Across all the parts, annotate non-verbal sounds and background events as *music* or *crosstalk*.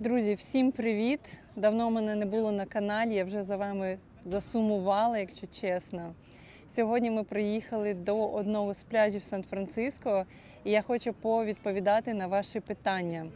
Друзі, всім привіт! Давно мене не було на каналі. Я вже за вами засумувала, якщо чесно. Сьогодні ми приїхали до одного з пляжів Сан-Франциско, і я хочу повідповідати на ваші питання.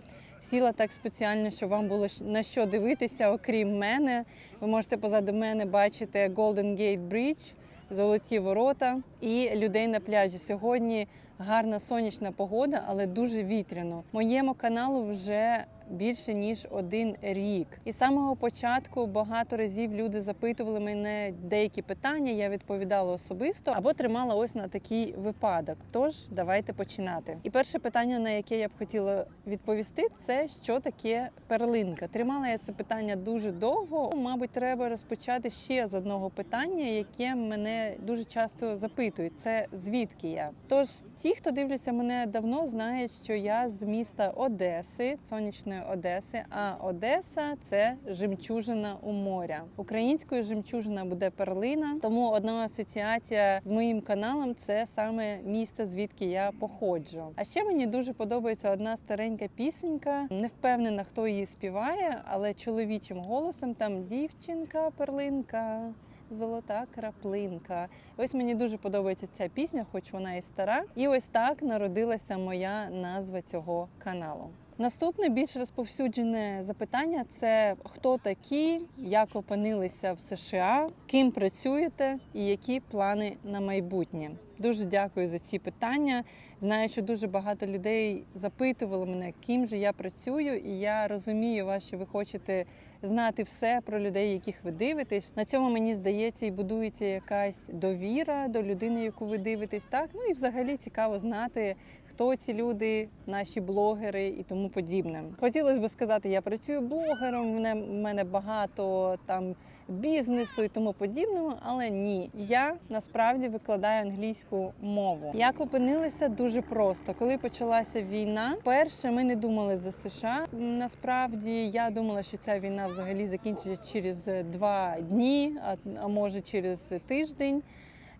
Сіла так спеціально, щоб вам було на що дивитися, окрім мене. Ви можете позаду мене бачити Golden Gate Bridge, золоті ворота і людей на пляжі. Сьогодні гарна сонячна погода, але дуже вітряно. Моєму каналу вже більше ніж один рік. І з самого початку багато разів люди запитували мене деякі питання. Я відповідала особисто або тримала ось на такий випадок. Тож давайте починати. І перше питання, на яке я б хотіла відповісти, це що таке перлинка. Тримала я це питання дуже довго. Мабуть, треба розпочати ще з одного питання, яке мене дуже часто запитують: це звідки я? Тож ті, хто дивляться мене давно, знають, що я з міста Одеси, сонячної Одеси. А Одеса це жемчужина у моря. Українською жемчужина буде перлина. Тому одна асоціація з моїм каналом це саме місце, звідки я походжу. А ще мені дуже подобається одна старенька пісенька. Не впевнена, хто її співає, але чоловічим голосом там дівчинка, перлинка. Золота краплинка. Ось мені дуже подобається ця пісня, хоч вона і стара. І ось так народилася моя назва цього каналу. Наступне більш розповсюджене запитання це хто такі, як опинилися в США, ким працюєте і які плани на майбутнє. Дуже дякую за ці питання. Знаю, що дуже багато людей запитували мене, ким же я працюю, і я розумію вас, що ви хочете знати все про людей, яких ви дивитесь. На цьому мені здається, і будується якась довіра до людини, яку ви дивитесь. Так ну і взагалі цікаво знати, хто ці люди, наші блогери і тому подібне. Хотілося б сказати, я працюю блогером. в мене багато там. Бізнесу і тому подібному, але ні, я насправді викладаю англійську мову. Як опинилися дуже просто, коли почалася війна. Перше, ми не думали за США. Насправді я думала, що ця війна взагалі закінчиться через два дні, а, може через тиждень.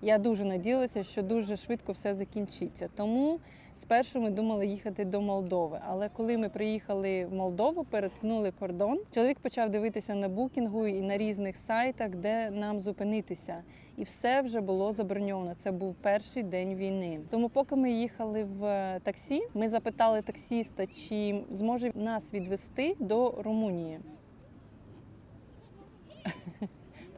Я дуже надіялася, що дуже швидко все закінчиться. Тому спершу ми думали їхати до Молдови. Але коли ми приїхали в Молдову, переткнули кордон, чоловік почав дивитися на букінгу і на різних сайтах, де нам зупинитися. І все вже було заброньовано. Це був перший день війни. Тому, поки ми їхали в е, таксі, ми запитали таксіста, чи зможе нас відвести до Румунії.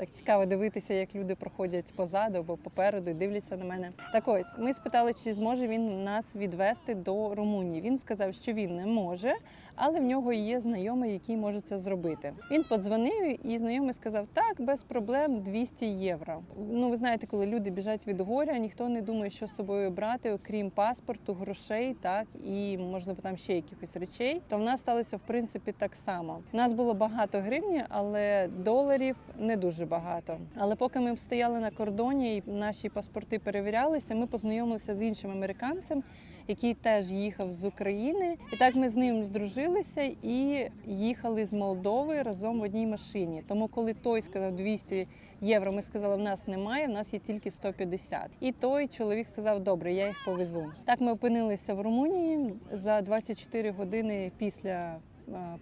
Так цікаво дивитися, як люди проходять позаду або попереду і дивляться на мене. Так ось ми спитали, чи зможе він нас відвести до Румунії. Він сказав, що він не може, але в нього є знайомий, який може це зробити. Він подзвонив і знайомий сказав: так, без проблем 200 євро. Ну ви знаєте, коли люди біжать від горя, ніхто не думає, що з собою брати, окрім паспорту, грошей, так і можливо там ще якихось речей. То в нас сталося в принципі так само. У нас було багато гривні, але доларів не дуже багато. Але поки ми стояли на кордоні і наші паспорти перевірялися, ми познайомилися з іншим американцем, який теж їхав з України. І так ми з ним здружилися і їхали з Молдови разом в одній машині. Тому, коли той сказав 200 євро, ми сказали, в нас немає, в нас є тільки 150. І той чоловік сказав, добре, я їх повезу. Так ми опинилися в Румунії за 24 години після е,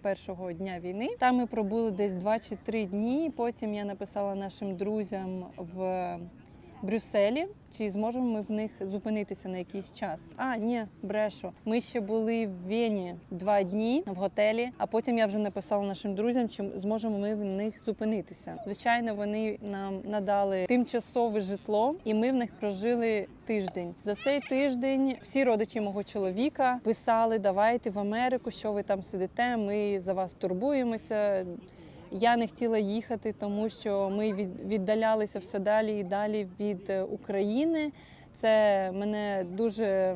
першого дня війни. Там ми пробули десь 2 чи 3 дні. Потім я написала нашим друзям в Брюсселі, чи зможемо ми в них зупинитися на якийсь час. А, ні, брешу. Ми ще були в Вені два дні в готелі, а потім я вже написала нашим друзям, чи зможемо ми в них зупинитися. Звичайно, вони нам надали тимчасове житло, і ми в них прожили тиждень. За цей тиждень всі родичі мого чоловіка писали: давайте в Америку, що ви там сидите. Ми за вас турбуємося. Я не хотіла їхати, тому що ми від- віддалялися все далі і далі від е, України. Це мене дуже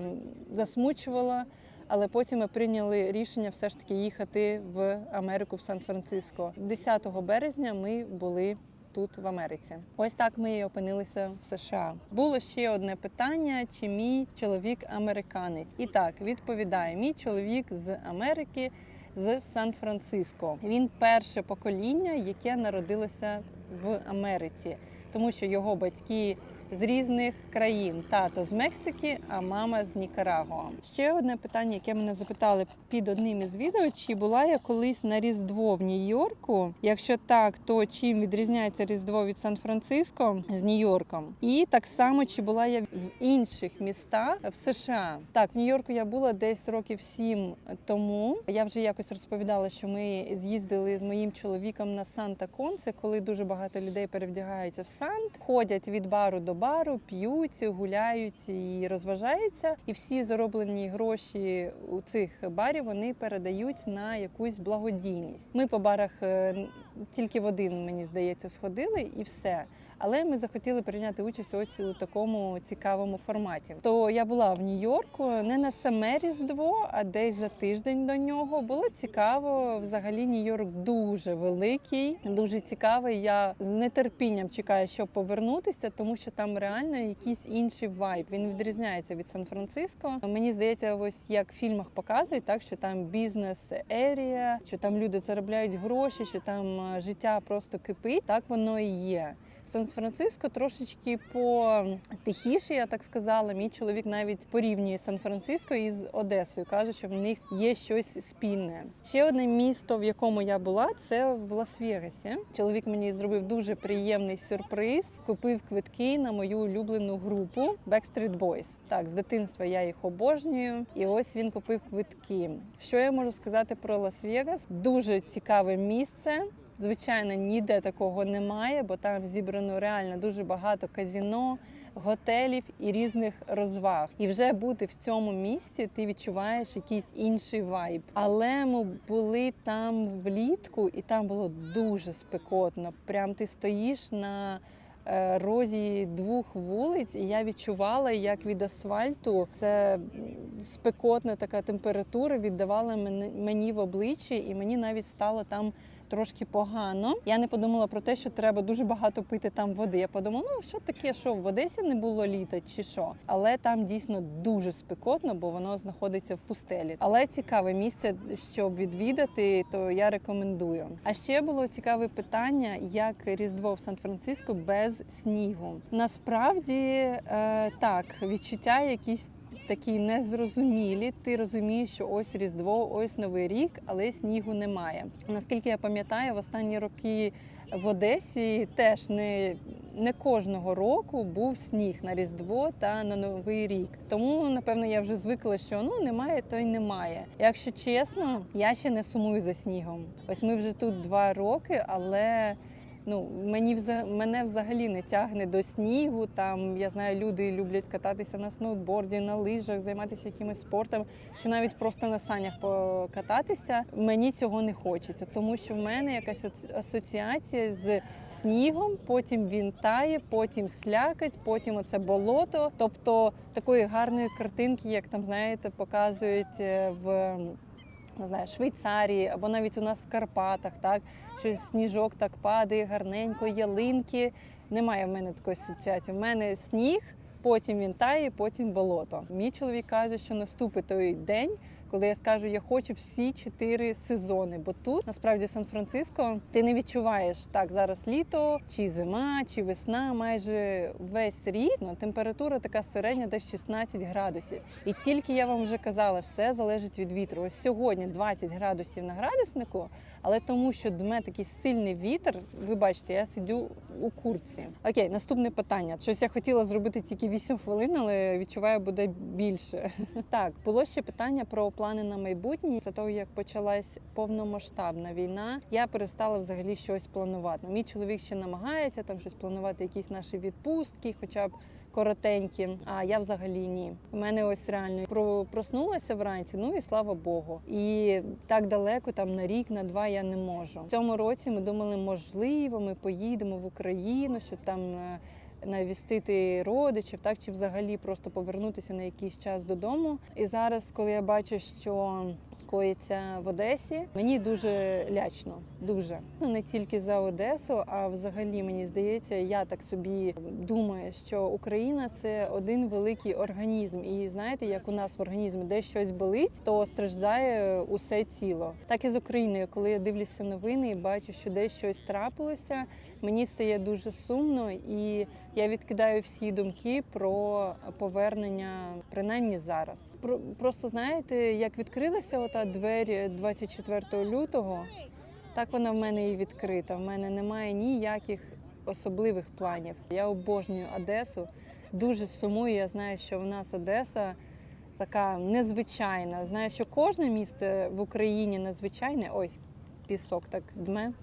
засмучувало. Але потім ми прийняли рішення все ж таки їхати в Америку в Сан-Франциско. 10 березня ми були тут в Америці. Ось так ми і опинилися в США. Було ще одне питання: чи мій чоловік американець? І так відповідає: мій чоловік з Америки з Сан-Франциско. Він перше покоління, яке народилося в Америці, тому що його батьки з різних країн: тато з Мексики, а мама з Нікарагуа. Ще одне питання, яке мене запитали під одним із відео: чи була я колись на Різдво в Нью-Йорку? Якщо так, то чим відрізняється Різдво від Сан-Франциско з Нью-Йорком? І так само, чи була я в інших містах в США? Так, в Нью-Йорку я була десь років сім тому. Я вже якось розповідала, що ми з'їздили з моїм чоловіком на Санта Конце, коли дуже багато людей перевдягаються в Сант, ходять від бару до бару, п'ють, гуляють і розважаються. І всі зароблені гроші у цих барів вони передають на якусь благодійність. Ми по барах е, тільки в один, мені здається, сходили і все. Але ми захотіли прийняти участь ось у такому цікавому форматі. То я була в Нью-Йорку не на саме Різдво, а десь за тиждень до нього. Було цікаво. Взагалі, Нью-Йорк дуже великий, дуже цікавий. Я з нетерпінням чекаю, щоб повернутися, тому що там реально якийсь інший вайб. Він відрізняється від Сан-Франциско. Мені здається, ось як в фільмах показують, так що там бізнес ерія, що там люди заробляють гроші, що там е, життя просто кипить. Так воно і є. Сан-Франциско трошечки потихіше, я так сказала. Мій чоловік навіть порівнює Сан-Франциско із Одесою. каже, що в них є щось спільне. Ще одне місто, в якому я була, це в Лас-Вегасі. Чоловік мені зробив дуже приємний сюрприз. Купив квитки на мою улюблену групу Backstreet Boys. Так, з дитинства я їх обожнюю. І ось він купив квитки. Що я можу сказати про Лас-Вегас? Дуже цікаве місце. Звичайно, ніде такого немає, бо там зібрано реально дуже багато казіно, готелів і різних розваг. І вже бути в цьому місці ти відчуваєш якийсь інший вайб. Але ми були там влітку, і там було дуже спекотно. Прям ти стоїш на е, розі двох вулиць, і я відчувала, як від асфальту це спекотна така температура віддавала мені- в обличчі, і мені навіть стало там трошки погано. Я не подумала про те, що треба дуже багато пити там води. Я подумала, ну що таке, що в Одесі не було літа чи що. Але там дійсно дуже спекотно, бо воно знаходиться в пустелі. Але цікаве місце, щоб відвідати, то я рекомендую. А ще було цікаве питання, як Різдво в Сан-Франциско без снігу. Насправді е, так, відчуття якісь такі незрозумілі. Ти розумієш, що ось Різдво, ось Новий рік, але снігу немає. Наскільки я пам'ятаю, в останні роки в Одесі теж не, не кожного року був сніг на Різдво та на Новий рік. Тому, напевно, я вже звикла, що ну немає, то й немає. Якщо чесно, я ще не сумую за снігом. Ось ми вже тут два роки, але. Ну, мені мене взагалі не тягне до снігу. Там я знаю, люди люблять кататися на сноуборді, на лижах, займатися якимось спортом, чи навіть просто на санях покататися. Мені цього не хочеться, тому що в мене якась асоціація з снігом. Потім він тає, потім слякать, потім оце болото. Тобто такої гарної картинки, як там знаєте, показують е, в не знаю, Швейцарії або навіть у нас в Карпатах, так що сніжок так падає гарненько, ялинки. Немає в мене такої асоціації. В мене сніг, потім він тає, потім болото. Мій чоловік каже, що наступить той день, коли я скажу, я хочу всі чотири сезони. Бо тут насправді Сан-Франциско ти не відчуваєш так зараз літо, чи зима, чи весна. Майже весь рік ну, температура така середня, десь 16 градусів. І тільки я вам вже казала, все залежить від вітру. Ось сьогодні 20 градусів на градуснику, але тому, що дме такий сильний вітер, ви бачите, я сидю у курці. Окей, наступне питання. Щось я хотіла зробити тільки 8 хвилин, але відчуваю, буде більше. *laughs* Так, було ще питання про плани на майбутнє. Після того, як почалась повномасштабна війна, я перестала взагалі щось планувати. Мій чоловік ще намагається там щось планувати, якісь наші відпустки, хоча б коротенькі. А я взагалі ні. У мене ось реально про проснулася вранці. Ну і слава Богу. І так далеко, там на рік, на два я не можу. В цьому році ми думали, можливо, ми поїдемо в Україну, щоб там. е, Навістити родичів, так чи взагалі просто повернутися на якийсь час додому. І зараз, коли я бачу, що коїться в Одесі, мені дуже лячно. Дуже ну не тільки за Одесу, а взагалі мені здається, я так собі думаю, що Україна це один великий організм. І знаєте, як у нас в організмі десь щось болить, то страждає усе тіло. Так і з Україною, коли я дивлюся новини і бачу, що десь щось трапилося, мені стає дуже сумно і я відкидаю всі думки про повернення, принаймні зараз. Про просто знаєте, як відкрилася ота двері 24 лютого, так вона в мене і відкрита. В мене немає ніяких особливих планів. Я обожнюю Одесу, дуже сумую. Я знаю, що в нас Одеса така незвичайна. Знаю, що кожне місто в Україні незвичайне. Ой, пісок так дме.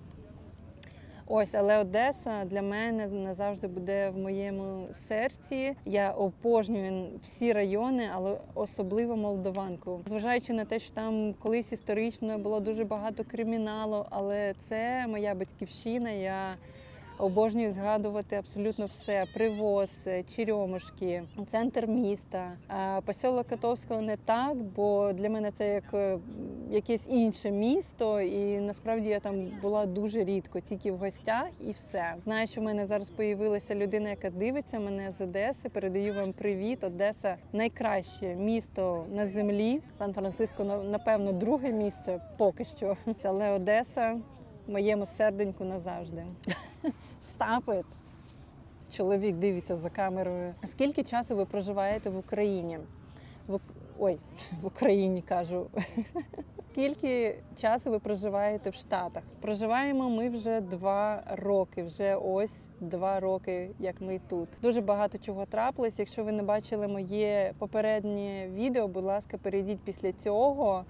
Ось, але Одеса для мене назавжди буде в моєму серці. Я обожнюю всі райони, але особливо Молдованку. Зважаючи на те, що там колись історично було дуже багато криміналу, але це моя батьківщина. Я обожнюю згадувати абсолютно все: привоз, черемушки, центр міста. Посілок Котовського не так, бо для мене це як е, якесь інше місто, і насправді я там була дуже рідко, тільки в гостях і все. Знаю, що в мене зараз появилася людина, яка дивиться мене з Одеси. Передаю вам привіт. Одеса найкраще місто на землі. Сан-Франциско на- напевно друге місце поки що. Але Одеса моєму серденьку назавжди. Stop. Чоловік дивиться за камерою. Скільки часу ви проживаєте в Україні? В... Ой, *laughs* в Україні кажу. *laughs* Скільки часу ви проживаєте в Штатах? Проживаємо ми вже два роки. Вже ось два роки, як ми тут. Дуже багато чого трапилось. Якщо ви не бачили моє попереднє відео, будь ласка, перейдіть після цього.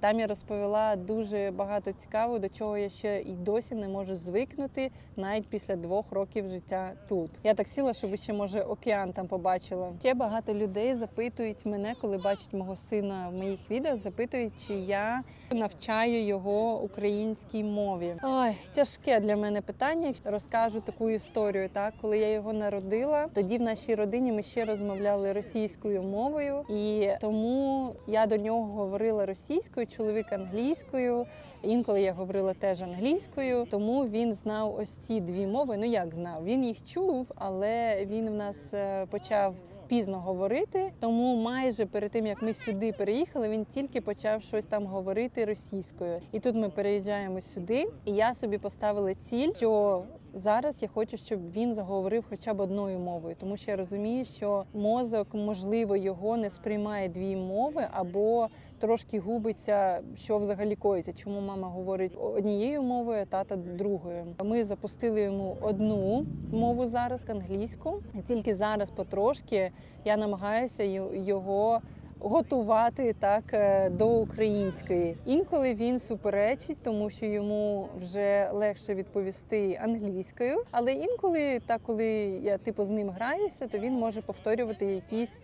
Там я розповіла дуже багато цікавого, до чого я ще і досі не можу звикнути, навіть після двох років життя тут. Я так сіла, що ви ще може океан там побачила. Ще багато людей запитують мене, коли бачать мого сина в моїх відео, запитують, чи я навчаю його українській мові. Ой, тяжке для мене питання. Розкажу таку історію. Так, коли я його народила, тоді в нашій родині ми ще розмовляли російською мовою, і тому я до нього говорила російською, чоловік англійською. Інколи я говорила теж англійською, тому він знав ось ці дві мови. Ну як знав? Він їх чув, але він в нас е, почав. Пізно говорити, тому майже перед тим як ми сюди переїхали, він тільки почав щось там говорити російською. І тут ми переїжджаємо сюди, і я собі поставила ціль, що зараз я хочу, щоб він заговорив хоча б одною мовою, тому що я розумію, що мозок можливо його не сприймає дві мови або трошки губиться, що взагалі коїться, чому мама говорить однією мовою, тата другою. Ми запустили йому одну мову зараз англійську, і тільки зараз потрошки я намагаюся його. Готувати так е, до української інколи він суперечить, тому що йому вже легше відповісти англійською. Але інколи, так коли я типу з ним граюся, то він може повторювати якісь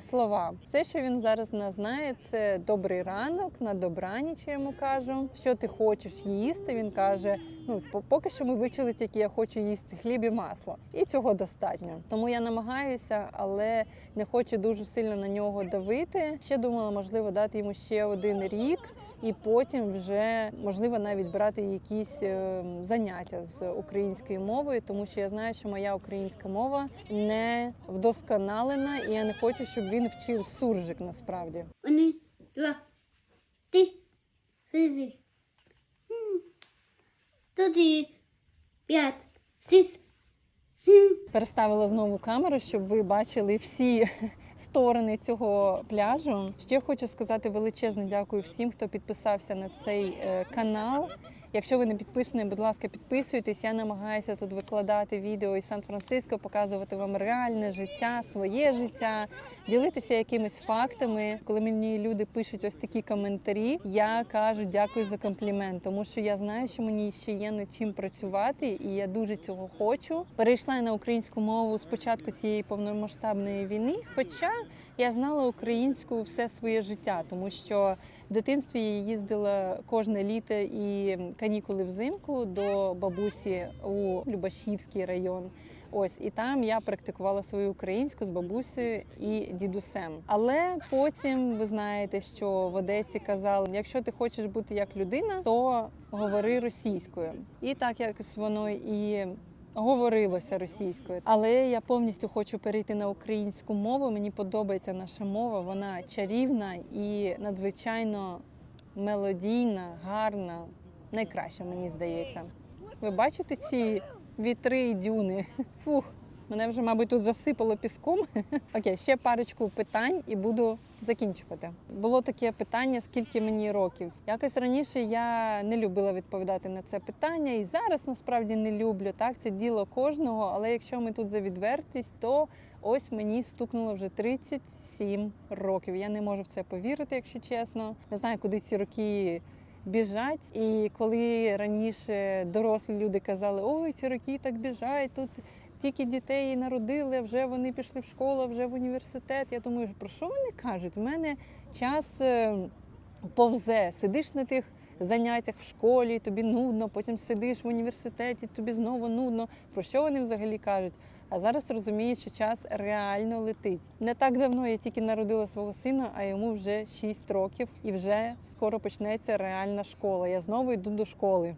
слова. Все, що він зараз не знає, це добрий ранок, на добраніч я йому кажу. Що ти хочеш їсти? Він каже: ну поки що ми вивчили тільки я хочу їсти хліб і масло, і цього достатньо. Тому я намагаюся, але не хочу дуже сильно на нього давити. Ще думала, можливо, дати йому ще один рік, і потім вже можливо навіть брати якісь е, заняття з українською мовою, тому що я знаю, що моя українська мова не вдосконалена, і я не хочу, щоб він вчив суржик насправді. Один, два, три, чотири, тоді, п'ять, шість, сім, Переставила знову камеру, щоб ви бачили всі сторони цього пляжу. Ще хочу сказати величезне дякую всім, хто підписався на цей е, канал. Якщо ви не підписані, будь ласка, підписуйтесь. Я намагаюся тут викладати відео із Сан-Франциско, показувати вам реальне життя, своє життя, ділитися якимись фактами. Коли мені люди пишуть ось такі коментарі, я кажу дякую за комплімент, тому що я знаю, що мені ще є над чим працювати, і я дуже цього хочу. Перейшла я на українську мову з початку цієї повномасштабної війни. Хоча я знала українську все своє життя, тому що в дитинстві я їздила кожне літо і канікули взимку до бабусі у Любашівський район. Ось і там я практикувала свою українську з бабусею і дідусем. Але потім ви знаєте, що в Одесі казали: якщо ти хочеш бути як людина, то говори російською. І так якось воно і говорилося російською. Але я повністю хочу перейти на українську мову. Мені подобається наша мова. Вона чарівна і надзвичайно мелодійна, гарна, найкраща, мені здається. Ви бачите ці вітри і дюни? Фух, Мене вже, мабуть, тут засипало піском. *laughs* Окей, ще парочку питань і буду закінчувати. Було таке питання, скільки мені років. Якось раніше я не любила відповідати на це питання, і зараз насправді не люблю. Так, це діло кожного. Але якщо ми тут за відвертість, то ось мені стукнуло вже 37 років. Я не можу в це повірити, якщо чесно. Не знаю, куди ці роки біжать. І коли раніше дорослі люди казали, ой, ці роки так біжать, тут тільки дітей народили, вже вони пішли в школу, вже в університет. Я думаю, про що вони кажуть? У мене час е, повзе, сидиш на тих. Заняттях в школі, тобі нудно, потім сидиш в університеті, тобі знову нудно. Про що вони взагалі кажуть? А зараз розумію, що час реально летить. Не так давно я тільки народила свого сина, а йому вже 6 років, і вже скоро почнеться реальна школа. Я знову йду до школи.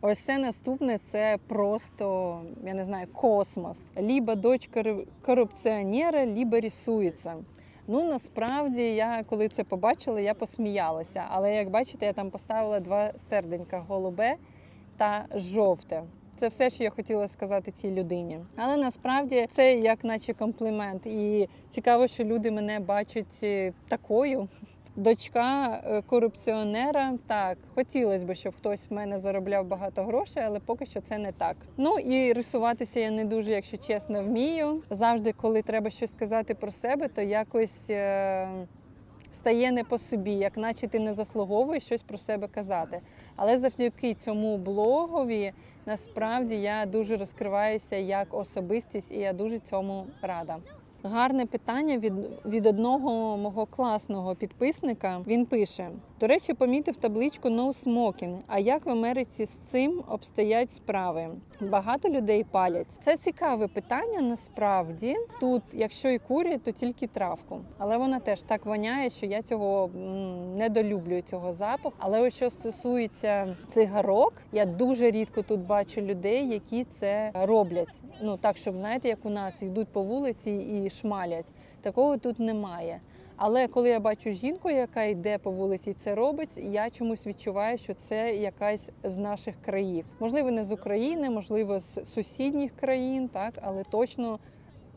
Ось це наступне це просто, я не знаю, космос. Либо дочь кору- корупціонера, либо рисується. Ну насправді я коли це побачила, я посміялася. Але як бачите, я там поставила два серденька голубе та жовте. Це все, що я хотіла сказати цій людині. Але насправді це як наче комплімент. І цікаво, що люди мене бачать е, такою. Дочка е, корупціонера. Так, хотілося б, щоб хтось в мене заробляв багато грошей, але поки що це не так. Ну і рисуватися я не дуже, якщо чесно, вмію. Завжди, коли треба щось сказати про себе, то якось е, стає не по собі, як наче ти не заслуговуєш щось про себе казати. Але завдяки цьому блогові насправді я дуже розкриваюся як особистість, і я дуже цьому рада. Гарне питання від, від одного мого класного підписника. Він пише: до речі, помітив табличку «No smoking». А як в Америці з цим обстоять справи? Багато людей палять. Це цікаве питання. Насправді тут, якщо і курять, то тільки травку. Але вона теж так воняє, що я цього недолюблюю цього запаху. Але ось що стосується цигарок, я дуже рідко тут бачу людей, які це роблять. Ну так, щоб знаєте, як у нас йдуть по вулиці і шмалять. Такого тут немає. Але коли я бачу жінку, яка йде по вулиці, і це робить, я чомусь відчуваю, що це якась з наших країв. Можливо, не з України, можливо, з сусідніх країн, так, але точно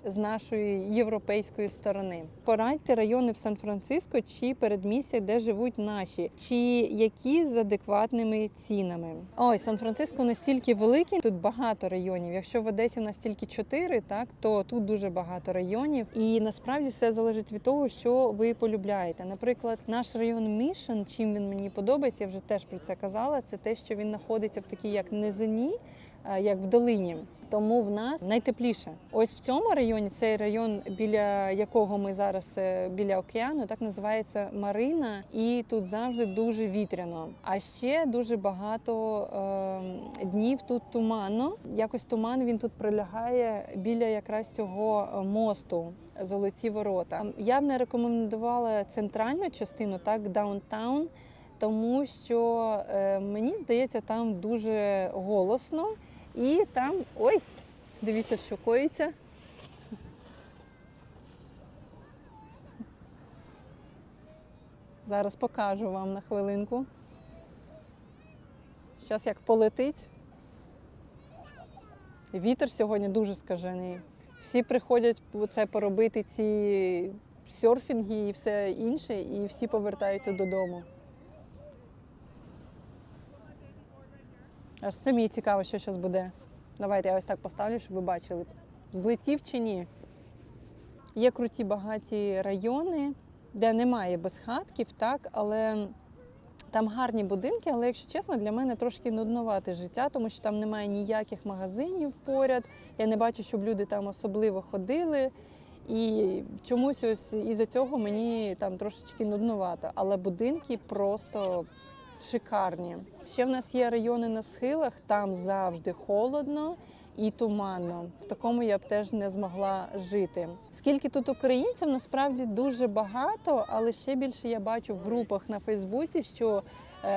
з нашої європейської сторони. Порадьте райони в Сан-Франциско чи передмістя, де живуть наші, чи які з адекватними цінами. Ой, Сан-Франциско настільки великий, тут багато районів. Якщо в Одесі в нас тільки чотири, так то тут дуже багато районів. І насправді все залежить від того, що ви полюбляєте. Наприклад, наш район Мішен, чим він мені подобається, я вже теж про це казала. Це те, що він знаходиться в такій як низині, як в долині. Тому в нас найтепліше. Ось в цьому районі, цей район, біля якого ми зараз е, біля океану, так називається Марина, і тут завжди дуже вітряно. А ще дуже багато е, днів тут туманно. Якось туман він тут прилягає біля якраз цього е, мосту. Золоті ворота. Я б не рекомендувала центральну частину, так даунтаун, тому що е, мені здається, там дуже голосно. І там, ой, дивіться, що коїться. Зараз покажу вам на хвилинку. Зараз як полетить. Вітер сьогодні дуже скажений. Всі приходять це поробити ці серфінги і все інше, і всі повертаються додому. Аж самі цікаво, що зараз буде. Давайте я ось так поставлю, щоб ви бачили. Злетів чи ні. Є круті багаті райони, де немає безхатків, так, але там гарні будинки, але, якщо чесно, для мене трошки нудновате життя, тому що там немає ніяких магазинів поряд. Я не бачу, щоб люди там особливо ходили. І чомусь ось із-за цього мені там трошечки нудновато. Але будинки просто шикарні. Ще в нас є райони на схилах, там завжди холодно і туманно. В такому я б теж не змогла жити. Скільки тут українців, насправді дуже багато, але ще більше я бачу в групах на Фейсбуці, що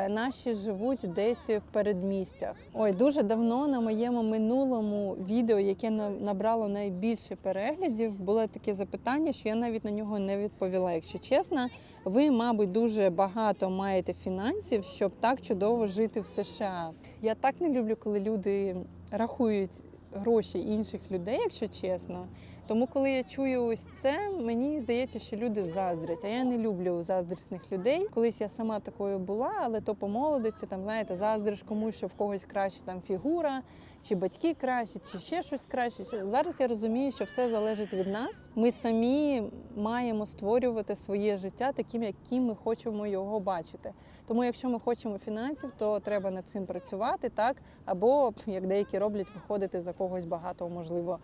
наші живуть десь в передмістях. Ой, дуже давно на моєму минулому відео, яке на- набрало найбільше переглядів, було таке запитання, що я навіть на нього не відповіла. Якщо чесно, ви, мабуть, дуже багато маєте фінансів, щоб так чудово жити в США. Я так не люблю, коли люди рахують гроші інших людей, якщо чесно. Тому, коли я чую ось це, мені здається, що люди заздрять. А я не люблю заздрісних людей. Колись я сама такою була, але то по молодості, там знаєте, заздриш комусь, що в когось краще там фігура, чи батьки кращі, чи ще щось краще. Зараз я розумію, що все залежить від нас. Ми самі маємо створювати своє життя таким, яким ми хочемо його бачити. Тому, якщо ми хочемо фінансів, то треба над цим працювати, так або як деякі роблять, виходити за когось багато, можливо,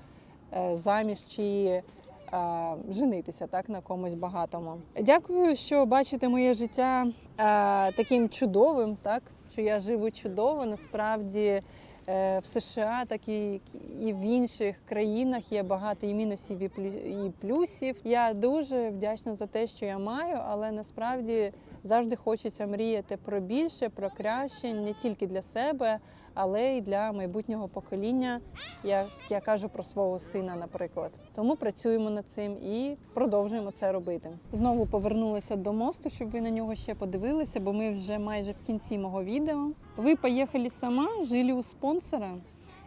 заміж чи е, женитися так на комусь багатому. Дякую, що бачите моє життя е, таким чудовим, так що я живу чудово. Насправді е, в США, так і, в інших країнах є багато і мінусів, і плюсів. Я дуже вдячна за те, що я маю, але насправді завжди хочеться мріяти про більше, про краще не тільки для себе, але й для майбутнього покоління. Я, я кажу про свого сина, наприклад. Тому працюємо над цим і продовжуємо це робити. Знову повернулася до мосту, щоб ви на нього ще подивилися, бо ми вже майже в кінці мого відео. Ви поїхали сама, жили у спонсора.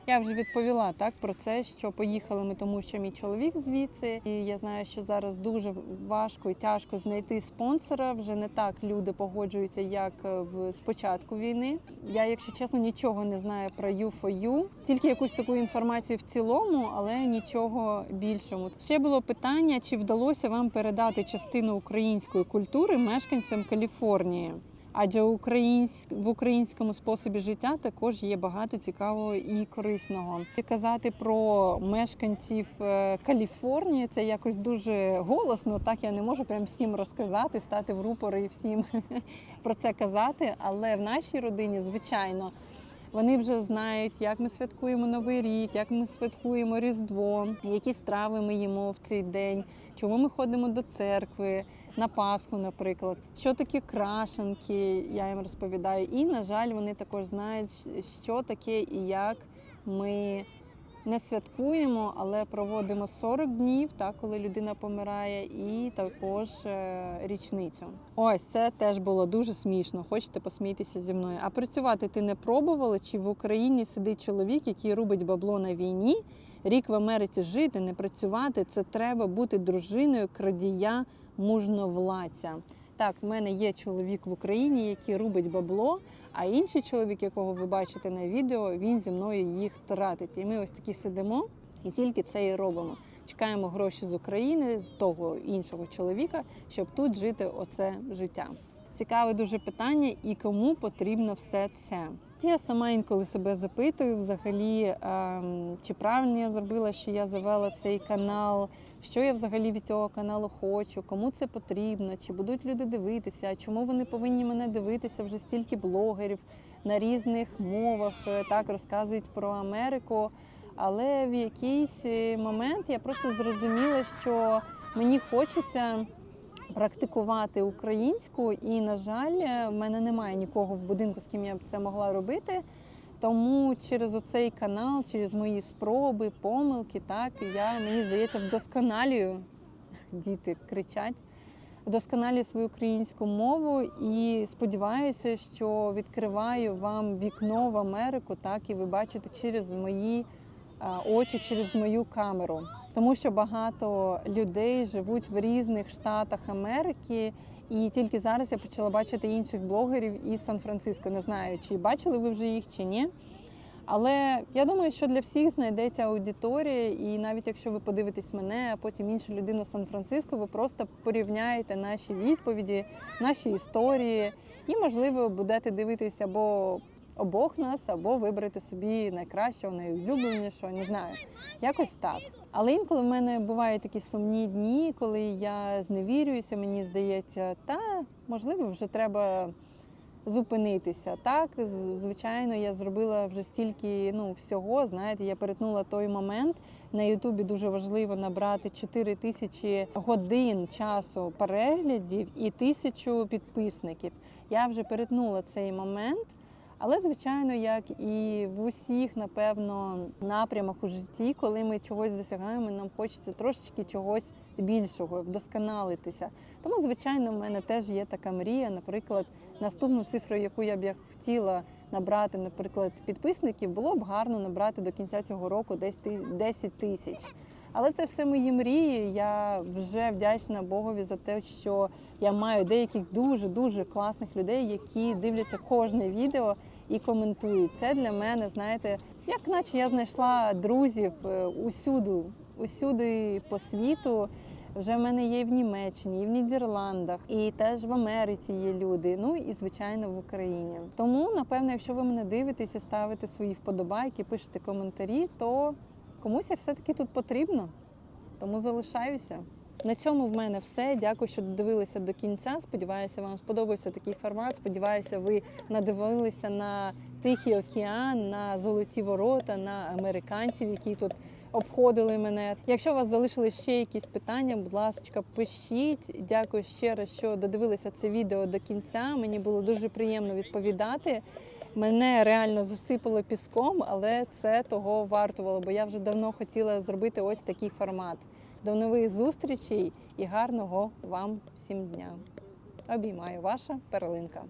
Я вже відповіла так про це, що поїхали ми, тому що мій чоловік звідси, і я знаю, що зараз дуже важко і тяжко знайти спонсора. Вже не так люди погоджуються, як е, в спочатку війни. Я, якщо чесно, нічого не знаю про U4U, тільки якусь таку інформацію в цілому, але нічого більшому. Ще було питання, чи вдалося вам передати частину української культури мешканцям Каліфорнії. Адже українськ в українському способі життя також є багато цікавого і корисного. Казати про мешканців е, Каліфорнії це якось дуже голосно. Так я не можу прям всім розказати, стати в рупори і всім *laughs* про це казати. Але в нашій родині, звичайно, вони вже знають, як ми святкуємо Новий рік, як ми святкуємо Різдво, які страви ми їмо в цей день, чому ми ходимо до церкви на Пасху, наприклад, що таке крашенки, я їм розповідаю. І, на жаль, вони також знають, що таке і як ми не святкуємо, але проводимо 40 днів, так, коли людина помирає, і також е, річницю. Ось це теж було дуже смішно. Хочете посмійтеся зі мною. А працювати ти не пробувала? Чи в Україні сидить чоловік, який робить бабло на війні? Рік в Америці жити, не працювати це треба бути дружиною крадія мужновладця. Так, в мене є чоловік в Україні, який робить бабло, а інший чоловік, якого ви бачите на відео, він зі мною їх тратить. І ми ось такі сидимо і тільки це і робимо. Чекаємо гроші з України, з того іншого чоловіка, щоб тут жити оце життя. Цікаве дуже питання, і кому потрібно все це. Я сама інколи себе запитую, взагалі, ем, чи правильно я зробила, що я завела цей канал, що я взагалі від цього каналу хочу, кому це потрібно, чи будуть люди дивитися, чому вони повинні мене дивитися вже стільки блогерів на різних мовах, е, так розказують про Америку. Але в якийсь е, момент я просто зрозуміла, що мені хочеться практикувати українську, і, на жаль, в мене немає нікого в будинку, з ким я б це могла робити. Тому через оцей канал, через мої спроби, помилки, так я мені здається вдосконалюю. Діти кричать. Вдосконалюю свою українську мову і сподіваюся, що відкриваю вам вікно в Америку, так і ви бачите через мої очі, через мою камеру. Тому що багато людей живуть в різних штатах Америки, і тільки зараз я почала бачити інших блогерів із Сан-Франциско. Не знаю, чи бачили ви вже їх чи ні. Але я думаю, що для всіх знайдеться аудиторія, і навіть якщо ви подивитесь мене, а потім іншу людину з Сан-Франциско, ви просто порівняєте наші відповіді, наші історії, і, можливо, будете дивитися або обох нас, або виберете собі найкращого, найулюбленішого, не знаю. Якось так. Але інколи в мене бувають такі сумні дні, коли я зневірююся, мені здається, та можливо вже треба зупинитися. Так, звичайно, я зробила вже стільки ну, всього. Знаєте, я перетнула той момент. На Ютубі дуже важливо набрати 4 тисячі годин часу переглядів і тисячу підписників. Я вже перетнула цей момент. Але, звичайно, як і в усіх, напевно, напрямах у житті, коли ми чогось досягаємо, нам хочеться трошечки чогось більшого, вдосконалитися. Тому, звичайно, в мене теж є така мрія, наприклад, наступну цифру, яку я б хотіла набрати, наприклад, підписників, було б гарно набрати до кінця цього року десь ти- 10 тисяч. Але це все мої мрії. Я вже вдячна Богові за те, що я маю деяких дуже дуже класних людей, які дивляться кожне відео і коментують. Це для мене, знаєте, як наче я знайшла друзів е, усюди, усюди по світу. Вже в мене є і в Німеччині, і в Нідерландах, і теж в Америці є люди. Ну і звичайно в Україні. Тому, напевно, якщо ви мене дивитесь і ставите свої вподобайки, пишете коментарі, то комусь я все-таки тут потрібно. Тому залишаюся. На цьому в мене все. Дякую, що додивилися до кінця. Сподіваюся, вам сподобався такий формат. Сподіваюся, ви надивилися на Тихий океан, на золоті ворота, на американців, які тут обходили мене. Якщо у вас залишили ще якісь питання, будь ласка, пишіть. Дякую ще раз, що додивилися це відео до кінця. Мені було дуже приємно відповідати. Мене реально засипало піском, але це того вартувало, бо я вже давно хотіла зробити ось такий формат. До нових зустрічей і гарного вам всім дня. Обіймаю ваша перлинка.